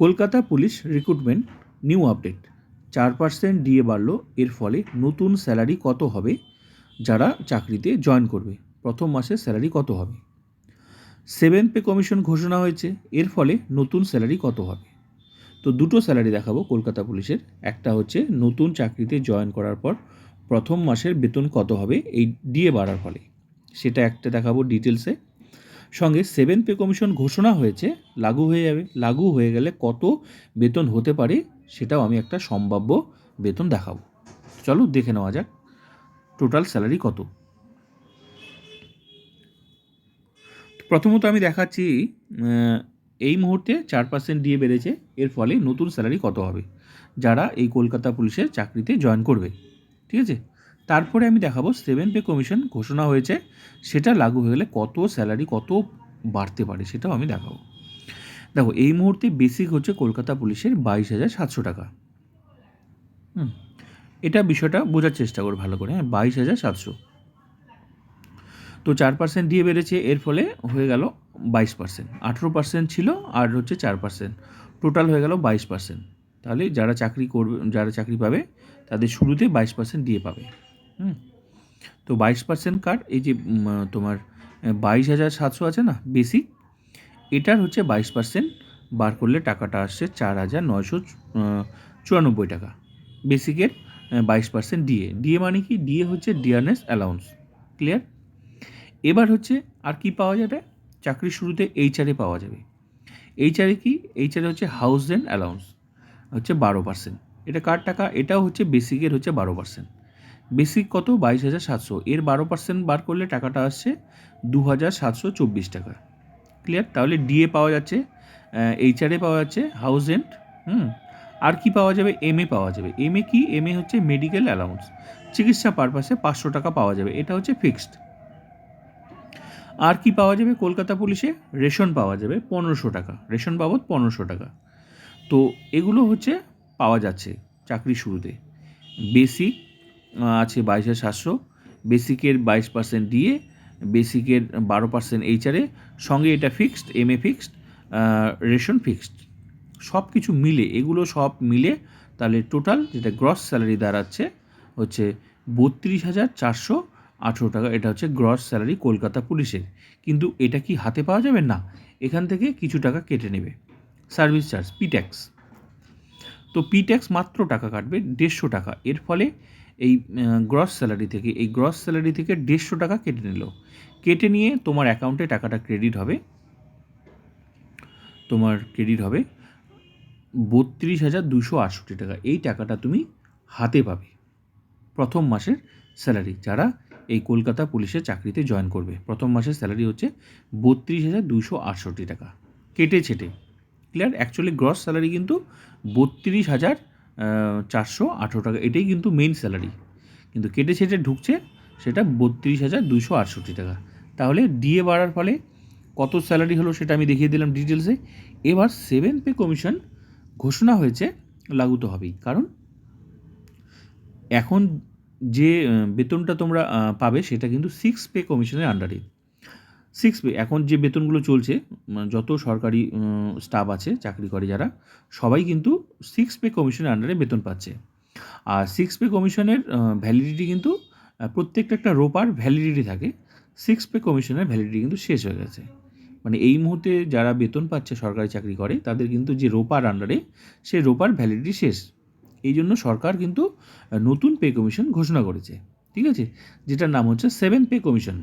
Kolkata police recruitment new update চার percent DA বাড়লো, এর ফলে নতুন স্যালারি কত হবে? যারা চাকরিতে জয়েন করবে, প্রথম মাসের স্যালারি কত হবে? সেভেন পে কমিশন ঘোষণা হয়েছে, এর ফলে নতুন স্যালারি কত হবে? তো দুটো স্যালারি দেখাবো কলকাতা পুলিশের। একটা হচ্ছে নতুন চাকরিতে জয়েন করার পর প্রথম মাসের বেতন কত হবে? এই ডিএ বাড়ার ফলে। সেটা একটা দেখাবো ডিটেলসে সঙ্গে সেভেন পে কমিশন ঘোষণা হয়েছে, লাগু হয়ে যাবে। লাগু হয়ে গেলে কত বেতন হতে পারে সেটাও আমি একটা সম্ভাব্য বেতন দেখাবো। চলো দেখে নেওয়া যাক টোটাল স্যালারি কত? প্রথমত আমি দেখাচ্ছি এই মুহূর্তে চার পার্সেন্ট দিয়ে বেড়েছে, এর ফলে নতুন স্যালারি কত হবে? যারা এই কলকাতা পুলিশের চাকরিতে জয়েন করবে, ঠিক আছে? তারপরে আমি দেখাবো সেভেন পে কমিশন ঘোষণা হয়েছে। সেটা লাগু হয়ে গেলে কত স্যালারি কত বাড়তে পারে সেটাও আমি দেখাবো। দেখো, এই মুহূর্তে বেসিক হচ্ছে কলকাতা পুলিশের বাইশ হাজার সাতশো টাকা। হুম, এটা বিষয়টা বোঝার চেষ্টা করো ভালো করে হ্যাঁ বাইশ হাজার সাতশো। তো চার পার্সেন্ট দিয়ে বেড়েছে, এর ফলে হয়ে গেল বাইশ পার্সেন্ট আঠেরো পার্সেন্ট ছিল আর হচ্ছে চার পার্সেন্ট টোটাল হয়ে গেল বাইশ পার্সেন্ট তাহলে যারা চাকরি করবে, যারা চাকরি পাবে, তাদের শুরুতে বাইশ পার্সেন্ট দিয়ে পাবে। হুম। তো বাইশ পার্সেন্ট কার্ড, এই যে তোমার বাইশ হাজার সাতশো আছে না বেসিক এটার হচ্ছে বাইশ পার্সেন্ট বার করলে টাকাটা আসছে চার হাজার নয়শো চুরানব্বই টাকা। বেসিকের বাইশ পার্সেন্ট ডিএ ডিএ মানে কি? ডিএ হচ্ছে ডিয়ারনেস অ্যালাউন্স। ক্লিয়ার? এবার হচ্ছে, আর কি পাওয়া যাবে? চাকরির শুরুতে এইচআরে পাওয়া যাবে। এইচআরে কি? এইচআরে হচ্ছে হাউস রেন্ট অ্যালাউন্স, হচ্ছে বারো পার্সেন্ট। এটা কার টাকা? এটাও হচ্ছে বেসিকের হচ্ছে বারো পার্সেন্ট। বেসিক কত? বাইশ হাজার সাতশো। এর বারো পার্সেন্ট বার করলে টাকাটা আসছে দু হাজার সাতশো চব্বিশ টাকা। ক্লিয়ার? তাহলে ডিএ পাওয়া যাচ্ছে এইচআরএ পাওয়া যাচ্ছে, হাউস রেন্ট, হুম? আর কি পাওয়া যাবে? এম এ পাওয়া যাবে। এম এ কি? এম এ হচ্ছে মেডিকেল অ্যালাউন্স। চিকিৎসা পারপাসে পাঁচশো টাকা পাওয়া যাবে। এটা হচ্ছে ফিক্সড। আর কি পাওয়া যাবে? কলকাতা পুলিশে রেশন পাওয়া যাবে পনেরোশো টাকা। রেশন বাবদ পনেরোশো টাকা। তো এগুলো হচ্ছে পাওয়া যাচ্ছে চাকরি শুরুতে। বেসিক আছে বাইশ হাজার সাতশো বেসিকের বাইশ পার্সেন্ট দিয়ে বেসিকের বারো পার্সেন্ট এইচআরে সঙ্গে এটা fixed M A fixed ration fixed সব কিছু মিলে, এগুলো সব মিলে তাহলে টোটাল যেটা গ্রস স্যালারি দাঁড়াচ্ছে হচ্ছে বত্রিশ হাজার চারশো আঠেরো টাকা। এটা হচ্ছে গ্রস স্যালারি কলকাতা পুলিশের। কিন্তু এটা কি হাতে পাওয়া যাবে? না। এখান থেকে কিছু টাকা কেটে নেবে। সার্ভিস চার্জ পি ট্যাক্স তো পি ট্যাক্স মাত্র টাকা কাটবে, দেড়শো টাকা। এর ফলে এই গ্রস স্যালারি থেকে, এই গ্রস স্যালারি থেকে দেড়শো টাকা কেটে নিল। কেটে নিয়ে তোমার অ্যাকাউন্টে টাকাটা ক্রেডিট হবে। তোমার ক্রেডিট হবে বত্রিশ হাজার দুশো আটষট্টি টাকা। এই টাকাটা তুমি হাতে পাবে প্রথম মাসের স্যালারি যারা এই কলকাতা পুলিশের চাকরিতে জয়েন করবে, প্রথম মাসের স্যালারি হচ্ছে বত্রিশ হাজার দুশো আটষট্টি টাকা। কেটে ছেটে। ক্লিয়ার অ্যাকচুয়ালি গ্রস স্যালারি কিন্তু বত্রিশ হাজার চারশো আঠেরো টাকা। এটাই কিন্তু মেইন স্যালারি কিন্তু কেটে ছেটে ঢুকছে, সেটা বত্রিশ হাজার দুশো আটষট্টি টাকা। তাহলে ডিএ বাড়ার ফলে কত স্যালারি হলো সেটা আমি দেখিয়ে দিলাম ডিটেলসে এবার সেভেন পে কমিশন ঘোষণা হয়েছে লাগু তো হবেই। কারণ এখন যে বেতনটা তোমরা পাবে সেটা কিন্তু সিক্স পে কমিশনের আন্ডারে সিক্স পে এখন যে বেতনগুলো চলছে উম, যত সরকারি স্টাফ আছে চাকরি করে যারা সবাই কিন্তু সিক্স পে কমিশনের আন্ডারে বেতন পাচ্ছে। আর সিক্স পে কমিশনের ভ্যালিডিটি কিন্তু প্রত্যেকটা একটা রোপার ভ্যালিডিটি থাকে সিক্স পে কমিশনের ভ্যালিডিটি কিন্তু শেষ হয়ে গেছে। মানে এই মুহূর্তে যারা বেতন পাচ্ছে সরকারি চাকরি করে তাদের কিন্তু যে রোপার আন্ডারে সেই রোপার ভ্যালিডিটি শেষ। এই জন্য সরকার কিন্তু নতুন পে কমিশন ঘোষণা করেছে। ঠিক আছে? যেটার নাম হচ্ছে সেভেন পে কমিশন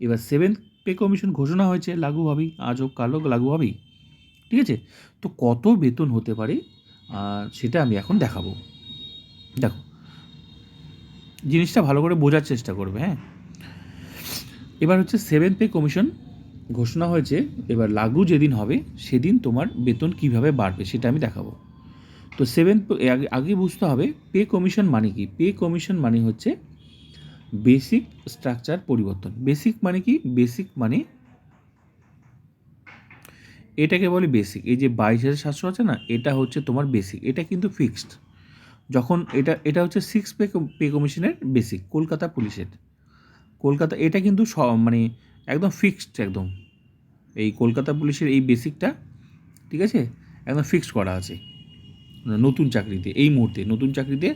এবার সেভেন পে কমিশন ঘোষণা হয়েছে, লাগু হবেই আজ হোক কাল হোক লাগু হবেই ঠিক আছে? তো কত বেতন হতে পারে? সেটা আমি এখন দেখাবো। দেখো, জিনিসটা ভালো করে বোঝার চেষ্টা করবে হ্যাঁ? এবার হচ্ছে সেভেন পে কমিশন ঘোষণা হয়েছে, এবার লাগু যেদিন হবে, সেদিন তোমার বেতন কীভাবে বাড়বে সেটা আমি দেখাবো। তো সেভেন আগে বুঝতে হবে পে কমিশন মানে কি? পে কমিশন মানে হচ্ছে বেসিক স্ট্রাকচার পরিবর্তন। বেসিক মানে কি? বেসিক মানে এটাকে বলে বেসিক এই যে বাইশ হাজার সাতশো আছে না, এটা হচ্ছে তোমার বেসিক এটা কিন্তু ফিক্সড যখন এটা এটা হচ্ছে সিক্স পে পে কমিশনের বেসিক কলকাতা পুলিশের। কলকাতা, এটা কিন্তু স- মানে একদম ফিক্সড একদম। এই কলকাতা পুলিশের এই বেসিকটা ঠিক আছে? একদম ফিক্সড করা আছে। নতুন চাকরিতে, এই মুহূর্তে নতুন চাকরিতে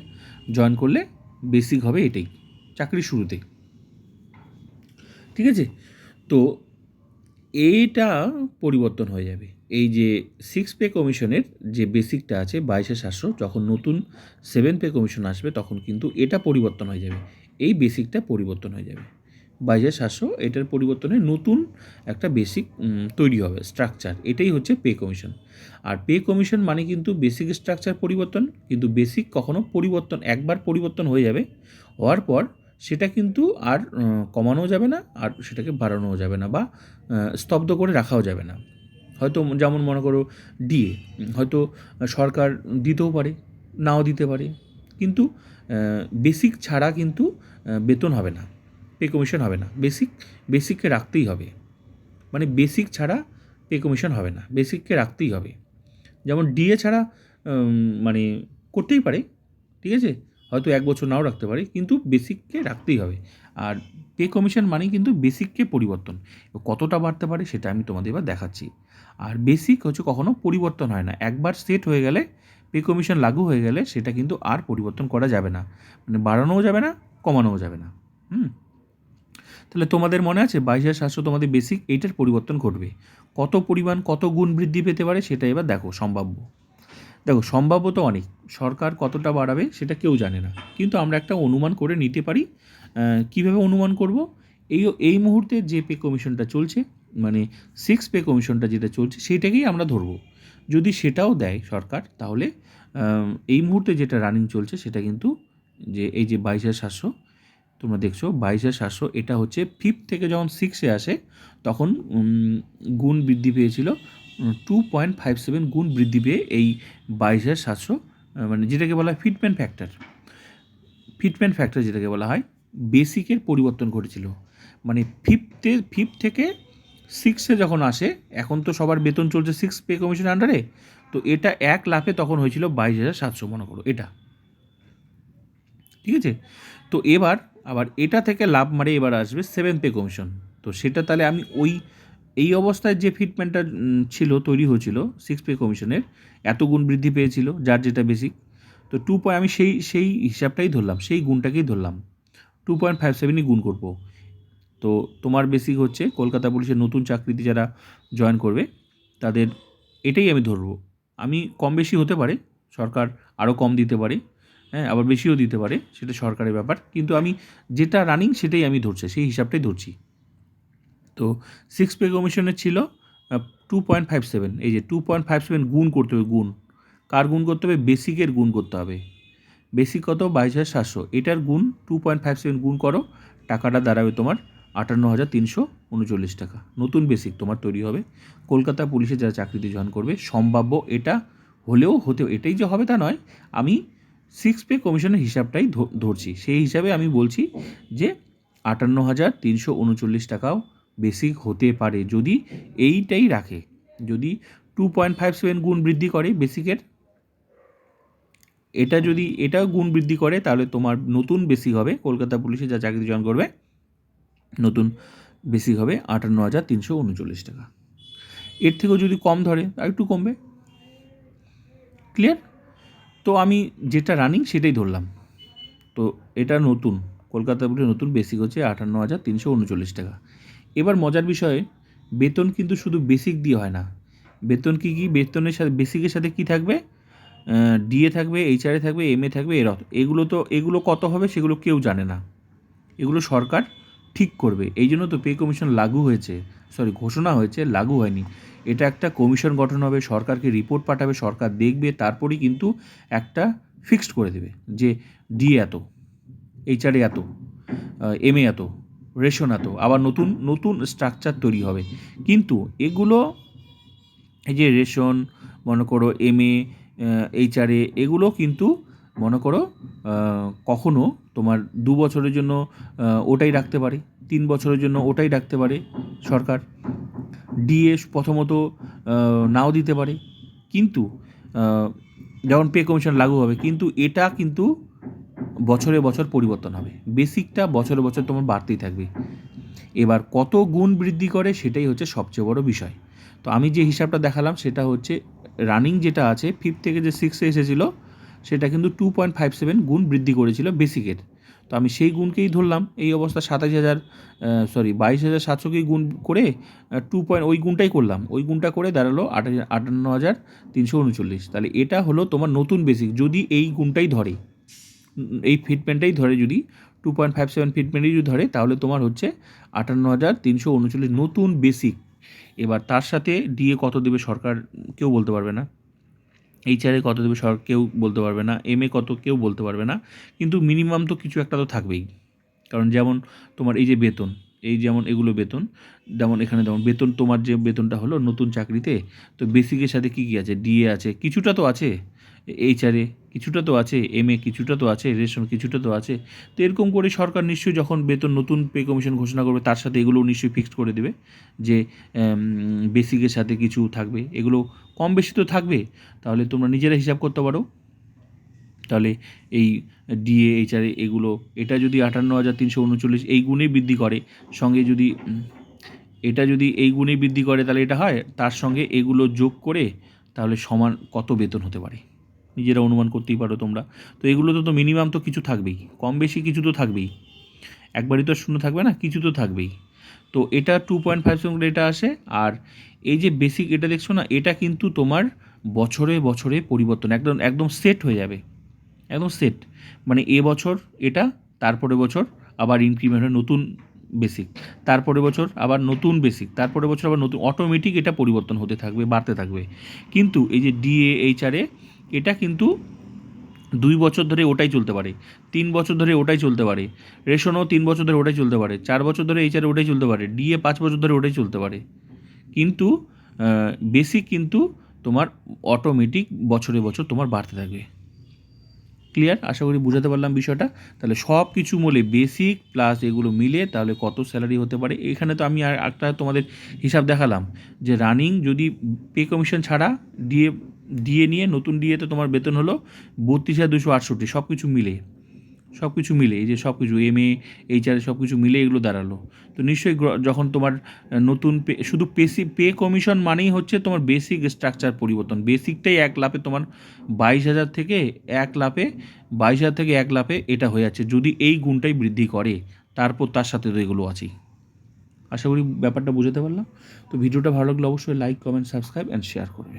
জয়েন করলে বেসিক হবে এটাই। চাকরির শুরুতেই। ঠিক আছে? তো এইটা পরিবর্তন হয়ে যাবে। এই যে সিক্স পে কমিশনের যে বেসিকটা আছে, বাইশে সাতশো যখন নতুন সেভেন পে কমিশন আসবে, তখন কিন্তু এটা পরিবর্তন হয়ে যাবে। এই বেসিকটা পরিবর্তন হয়ে যাবে। বাইশে সাতশো এটার পরিবর্তনে নতুন একটা বেসিক তৈরি হবে স্ট্রাকচার এটাই হচ্ছে পে কমিশন আর পে কমিশন মানে কিন্তু বেসিক স্ট্রাকচার পরিবর্তন, কিন্তু বেসিক কখনো পরিবর্তন, একবার পরিবর্তন হয়ে যাবে, হওয়ার পর সেটা কিন্তু আর কমানোও যাবে না আর সেটাকে বাড়ানোও যাবে না বা স্তব্ধ করে রাখাও যাবে না। হয়তো যেমন মনে করো ডিএ হয়তো সরকার দিতেও পারে, নাও দিতে পারে। কিন্তু বেসিক ছাড়া কিন্তু বেতন হবে না পে কমিশন হবে না। বেসিক বেসিককে রাখতেই হবে। মানে বেসিক ছাড়া পে কমিশন হবে না বেসিককে রাখতেই হবে। যেমন ডিএ ছাড়া মানে করতেই পারে, ঠিক আছে? হয়তো এক বছর নাও রাখতে পারি, কিন্তু বেসিককে রাখতেই হবে। আর পে কমিশন মানেই কিন্তু বেসিককে পরিবর্তন। কতটা বাড়তে পারে সেটা আমি তোমাদের এবার দেখাচ্ছি। আর বেসিক হচ্ছে কখনো পরিবর্তন হয় না। একবার সেট হয়ে গেলে, পে কমিশন লাগু হয়ে গেলে সেটা কিন্তু আর পরিবর্তন করা যাবে না। মানে বাড়ানোও যাবে না, কমানোও যাবে না। হুম? তাহলে তোমাদের মনে আছে বাইশ হাজার সাতশো তোমাদের বেসিক, এইটার পরিবর্তন ঘটবে। কত পরিমাণ কত গুণ বৃদ্ধি পেতে পারে সেটা এবার দেখো, সম্ভাব্য। দেখো সম্ভাব্য অনেক। সরকার কতটা বাড়াবে সেটা কেউ জানে না। কিন্তু আমরা একটা অনুমান করে নিতে পারি কীভাবে অনুমান করব? এই এই মুহূর্তে যে পে কমিশনটা চলছে মানে সিক্স পে কমিশনটা যেটা চলছে সেইটাকেই আমরা ধরবো। যদি সেটাও দেয় সরকার, তাহলে এই মুহূর্তে যেটা রানিং চলছে, সেটা কিন্তু যে এই যে বাইশ হাজার সাতশো, তোমরা দেখছ, বাইশ হাজার সাতশো, এটা হচ্ছে ফিফথ থেকে যখন সিক্সে আসে, তখন গুণ বৃদ্ধি পেয়েছিল। টু পয়েন্ট ফাইভ সেভেন গুণ বৃদ্ধি পেয়ে এই বাইশ হাজার সাতশো মানে যেটাকে বলা হয় ফিটমেন্ট ফ্যাক্টর ফিটমেন্ট ফ্যাক্টর যেটাকে বলা হয় বেসিকের পরিবর্তন ঘটেছিল। মানে ফিফথে ফিফথ থেকে সিক্সে যখন আসে, এখন তো সবার বেতন চলছে সিক্স পে কমিশনের আন্ডারে তো এটা এক লাফে তখন হয়েছিল বাইশ হাজার সাতশো মনে করো, এটা। ঠিক আছে? তো এবার, আবার এটা থেকে লাভ মারে এবার আসবে সেভেন পে কমিশন তো সেটা তাহলে আমি ওই এই অবস্থায় যে ফিটমেন্টটা ছিল, তৈরি হয়েছিল সিক্স পে কমিশনের এত গুণ বৃদ্ধি পেয়েছিল, যার যেটা বেসিক তো টু পয়েন্ট আমি সেই সেই হিসাবটাই ধরলাম, সেই গুণটাকেই ধরলাম। টু পয়েন্ট ফাইভ সেভেনই গুণ করব। তো তোমার বেসিক হচ্ছে, কলকাতা পুলিশের নতুন চাকরিতে যারা জয়েন করবে, তাদের এটাই আমি ধরবো। আমি কম বেশি হতে পারে, সরকার আরও কম দিতে পারে হ্যাঁ আবার বেশিও দিতে পারে, সেটা সরকারের ব্যাপার, কিন্তু আমি যেটা রানিং সেটাই আমি ধরছি, সেই হিসাবটাই ধরছি। তো সিক্স পে কমিশনের ছিল টু পয়েন্ট ফাইভ সেভেন এই যে টু পয়েন্ট ফাইভ সেভেন গুণ করতে হবে, গুণ। কার গুণ করতে হবে? বেসিকের গুণ করতে হবে। বেসিক কত? বাইশ হাজার সাতশো। এটার গুণ টু পয়েন্ট ফাইভ সেভেন গুণ করো, টাকাটা দাঁড়াবে তোমার আটান্ন হাজার তিনশো উনচল্লিশ টাকা। নতুন বেসিক তোমার তৈরি হবে। কলকাতা পুলিশে যারা চাকরিতে জয়েন করবে, সম্ভাব্য এটা হলেও হতে, এটাই যে হবে তা নয়। আমি সিক্স পে কমিশনের হিসাবটাই ধরছি। সেই হিসাবে আমি বলছি যে আটান্ন হাজার তিনশো উনচল্লিশ টাকাও বেসিক হতে পারে। যদি এইটাই রাখে, যদি টু পয়েন্ট ফাইভ সেভেন গুণ বৃদ্ধি করে বেসিকের এটা যদি এটাও গুণ বৃদ্ধি করে, তাহলে তোমার নতুন বেসিক হবে। কলকাতা পুলিশে যা চাকরি জয়েন করবে, নতুন বেসিক হবে আটান্ন হাজার তিনশো উনচল্লিশ টাকা। এর থেকেও যদি কম ধরে, আর একটু কমবে। ক্লিয়ার তো আমি যেটা রানিং সেটাই ধরলাম। তো এটা নতুন, কলকাতা পুলিশের নতুন বেসিক হচ্ছে আটান্ন হাজার তিনশো উনচল্লিশ টাকা। এবার মজার বিষয়ে, বেতন কিন্তু শুধু বেসিক দিয়ে হয় না। বেতন কি কি? বেতনের সাথে বেসিকের সাথে কি থাকবে? ডিএ থাকবে এইচআরএ থাকবে এম এ থাকবে এর এগুলো তো, এগুলো কত হবে সেগুলো কেউ জানে না। এগুলো সরকার ঠিক করবে। এই জন্য তো পে কমিশন লাগু হয়েছে। সরি ঘোষণা হয়েছে, লাগু হয়নি। এটা একটা কমিশন গঠন হবে, সরকারকে রিপোর্ট পাঠাবে, সরকার দেখবে, তারপরেই কিন্তু একটা ফিক্সড করে দেবে যে ডি এত এইচআরএ এত এম এ এত। রেশন এত আবার নতুন নতুন স্ট্রাকচার তৈরি হবে। কিন্তু এগুলো এই যে রেশন মনে করো এমএ এইচআরএ এগুলো কিন্তু মনে করো কখনো তোমার দু বছরের জন্য ওটাই রাখতে পারে তিন বছরের জন্য ওটাই রাখতে পারে সরকার। ডিএস প্রথমত নাও দিতে পারে। কিন্তু যখন পে কমিশন লাগু হবে কিন্তু এটা কিন্তু বছরে বছর পরিবর্তন হবে। বেসিকটা বছরে বছর তোমার বাড়তেই থাকবে। এবার কত গুণ বৃদ্ধি করে সেটাই হচ্ছে সবচেয়ে বড় বিষয়। তো আমি যে হিসাবটা দেখালাম সেটা হচ্ছে রানিং যেটা আছে ফিফথ থেকে যে সিক্সে এসেছিল, সেটা কিন্তু টু পয়েন্ট ফাইভ সেভেন গুণ বৃদ্ধি করেছিল বেসিকের তো আমি সেই গুণকেই ধরলাম, এই অবস্থা সাতাশ হাজার সরি বাইশ হাজার সাতশোকেই গুণ করে টু পয়েন্ট ওই গুণটাই করলাম। ওই গুণটা করে দাঁড়াল আট আটান্ন হাজার তিনশো উনচল্লিশ। তাহলে এটা হলো তোমার নতুন বেসিক যদি এই গুণটাই ধরে। এই ফিটমেন্টটাই ধরে যদি টু পয়েন্ট ফাইভ সেভেন ফিটমেন্টই যদি ধরে, তাহলে তোমার হচ্ছে আটান্ন হাজার তিনশো উনচল্লিশ নতুন বেসিক এবার তার সাথে ডিএ কত দেবে সরকার কেউ বলতে পারবে না। এইচআরে কত দেবে সরকার কেউ বলতে পারবে না। এম এ কত কেউ বলতে পারবে না। কিন্তু মিনিমাম তো কিছু একটা তো থাকবেই। কারণ যেমন তোমার এই যে বেতন, এই যেমন এগুলো বেতন, যেমন এখানে যেমন বেতন, তোমার যে বেতনটা হলো নতুন চাকরিতে, তো বেসিকের সাথে কী কী আছে? ডিএ আছে, কিছুটা তো আছে। এইচআরে কিছুটা তো আছে এম এ কিছুটা তো আছে, রেশন কিছুটা তো আছে। তো এরকম করে সরকার নিশ্চয়ই যখন বেতন, নতুন পে কমিশন ঘোষণা করবে, তার সাথে এগুলো নিশ্চয়ই ফিক্সড করে দেবে যে বেসিকের সাথে কিছু থাকবে। এগুলো কম বেশি তো থাকবে, তাহলে তোমরা নিজেরা হিসাব করতে পারো। তাহলে এই ডিএ এইচআরএ এগুলো, এটা যদি আটান্ন হাজার তিনশো উনচল্লিশ, এই গুণেই বৃদ্ধি করে। সঙ্গে যদি এটা যদি এই গুণেই বৃদ্ধি করে, তাহলে এটা হয়, তার সঙ্গে এগুলো যোগ করে, তাহলে সমান কত বেতন হতে পারে। নিজেরা অনুমান করতেই পারো তোমরা। তো এগুলো তো মিনিমাম তো কিছু থাকবেই। কম বেশি কিছু তো থাকবেই। একবারই তো শূন্য থাকবে না, কিছু তো থাকবেই। তো এটা টু পয়েন্ট ফাইভ সেভেন এটা আসে, আর এই যে বেসিক এটা দেখছ না, এটা কিন্তু তোমার বছরে বছরে পরিবর্তন, একদম একদম সেট হয়ে যাবে। একদম সেট মানে এ বছর এটা, তারপরে বছর আবার ইনক্রিমেন্ট হয় নতুন বেসিক তারপরে বছর আবার নতুন বেসিক তারপরে বছর আবার নতুন। অটোমেটিক এটা পরিবর্তন হতে থাকবে, বাড়তে থাকবে। কিন্তু এই যে ডিএ এইচআরএ এটা কিন্তু দুই বছর ধরে ওটাই চলতে পারে, তিন বছর ধরে ওটাই চলতে পারে, রেশনও তিন বছর ধরে ওটাই চলতে পারে, চার বছর ধরে এইচআরএ ওটাই চলতে পারে ডিএ পাঁচ বছর ধরে ওটাই চলতে পারে। কিন্তু বেসিক কিন্তু তোমার অটোমেটিক বছরে বছর তোমার বাড়তে থাকবে। ক্লিয়ার আশা করি বুঝাতে পারলাম বিষয়টা। তাহলে সব কিছু মিলে বেসিক প্লাস এগুলো মিলে তাহলে কত স্যালারি হতে পারে? এখানে তো আমি আর একটা তোমাদের হিসাব দেখালাম যে রানিং যদি পে কমিশন ছাড়া ডিএ ডিএ নিয়ে, নতুন ডিএতে তোমার বেতন হলো বত্রিশ হাজার দুশো আটষট্টি সব কিছু মিলে। সব কিছু মিলে, এই যে সব কিছু এম এ এইচআর সব কিছু মিলে এগুলো দাঁড়াল। তো নিশ্চয়ই যখন তোমার নতুন পে, শুধু পেসি পে কমিশন মানেই হচ্ছে তোমার বেসিক স্ট্রাকচার পরিবর্তন। বেসিকটাই এক লাফে তোমার বাইশ হাজার থেকে এক লাফে বাইশ হাজার থেকে এক লাফে এটা হয়ে যাচ্ছে। যদি এই গুণটাই বৃদ্ধি করে, তারপর তার সাথে তো এগুলো আছেই। আশা করি ব্যাপারটা বুঝাতে পারলাম। তো ভিডিওটা ভালো লাগলে অবশ্যই like comment subscribe and share করবে।